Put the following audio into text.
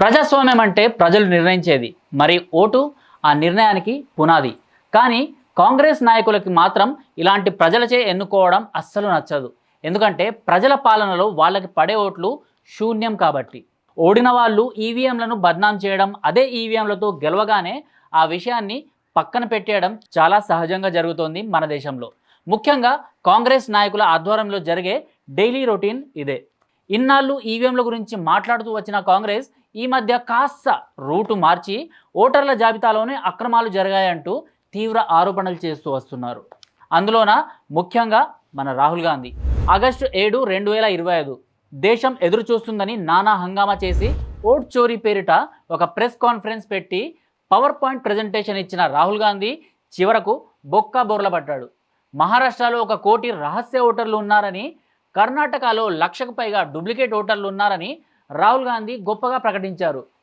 ప్రజాస్వామ్యం అంటే ప్రజలు నిర్ణయించేది మరి ఓటు ఆ నిర్ణయానికి పునాది. కానీ కాంగ్రెస్ నాయకులకి మాత్రం ఇలాంటి ప్రజలచే ఎన్నుకోవడం అస్సలు నచ్చదు. ఎందుకంటే ప్రజల పాలనలో వాళ్ళకి పడే ఓట్లు శూన్యం కాబట్టి. ఓడిన వాళ్ళు ఈవీఎంలను బద్నాం చేయడం అదే ఈవీఎంలతో గెలవగానే ఆ విషయాన్ని పక్కన పెట్టేయడం చాలా సహజంగా జరుగుతోంది మన దేశంలో. ముఖ్యంగా కాంగ్రెస్ నాయకుల ఆధ్వర్యంలో జరిగే డైలీ రొటీన్ ఇదే. ఇన్నాళ్ళు ఈవీఎంల గురించి మాట్లాడుతూ వచ్చిన కాంగ్రెస్ ఈ మధ్య కాస్త రూటు మార్చి ఓటర్ల జాబితాలోనే అక్రమాలు జరిగాయంటూ తీవ్ర ఆరోపణలు చేస్తూ వస్తున్నారు. అందులోన ముఖ్యంగా మన రాహుల్ గాంధీ. ఆగస్టు ఏడు రెండు వేల ఇరవై ఐదు. దేశం ఎదురు చూస్తుందని నానా హంగామా చేసి ఓట్ చోరీ పేరిట ఒక ప్రెస్ కాన్ఫరెన్స్ పెట్టి పవర్ పాయింట్ ప్రజెంటేషన్ ఇచ్చిన రాహుల్ గాంధీ చివరకు బొక్క బొర్ల పడ్డాడు మహారాష్ట్రలో ఒక కోటి రహస్య ఓటర్లు ఉన్నారని కర్ణాటకలో లక్షకు పైగా డూప్లికేట్ ఓటర్లు ఉన్నారని రాహుల్ గాంధీ గొప్పగా ప్రకటించారు.